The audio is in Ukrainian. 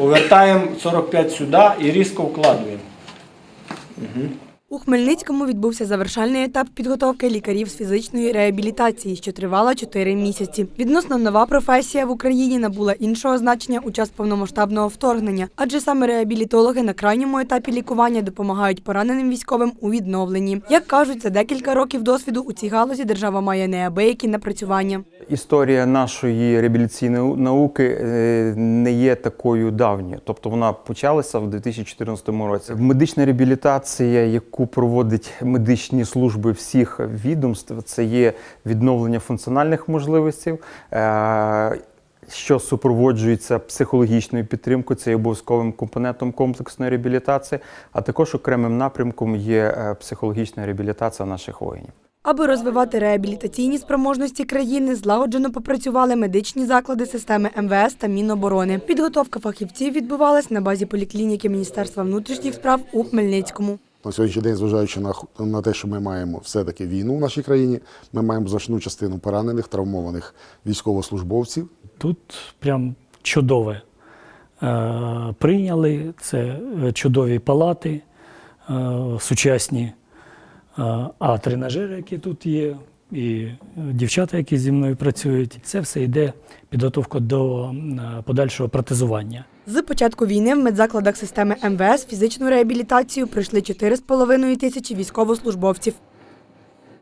Повертаємо 45 сюди і різко вкладуємо. У Хмельницькому відбувся завершальний етап підготовки лікарів з фізичної реабілітації, що тривала 4 місяці. Відносно нова професія в Україні набула іншого значення у час повномасштабного вторгнення, адже саме реабілітологи на крайньому етапі лікування допомагають пораненим військовим у відновленні. Як кажуть, за декілька років досвіду у цій галузі держава має неабиякі напрацювання. Історія нашої реабілітаційної науки е, не є такою давньою, тобто вона почалася в 2014 році. Медична реабілітація, яку проводять медичні служби всіх відомств, це є відновлення функціональних можливостей. е, Що супроводжується психологічною підтримкою, це є обов'язковим компонентом комплексної реабілітації, а також окремим напрямком є е, психологічна реабілітація наших воїнів. Аби розвивати реабілітаційні спроможності країни, злагоджено попрацювали медичні заклади системи МВС та Міноборони. Підготовка фахівців відбувалась на базі поліклініки Міністерства внутрішніх справ у Хмельницькому. На сьогоднішній день, зважаючи на, х- на те, що ми маємо все-таки війну в нашій країні, ми маємо значну частину поранених, травмованих військовослужбовців. Тут прям чудове. Е, Прийняли це е, чудові палати, е, сучасні, а тренажери, які тут є, і е, дівчата, які зі мною працюють, це все йде підготовка до е, подальшого протезування. З початку війни в медзакладах системи МВС фізичну реабілітацію пройшли 4,5 тисячі військовослужбовців.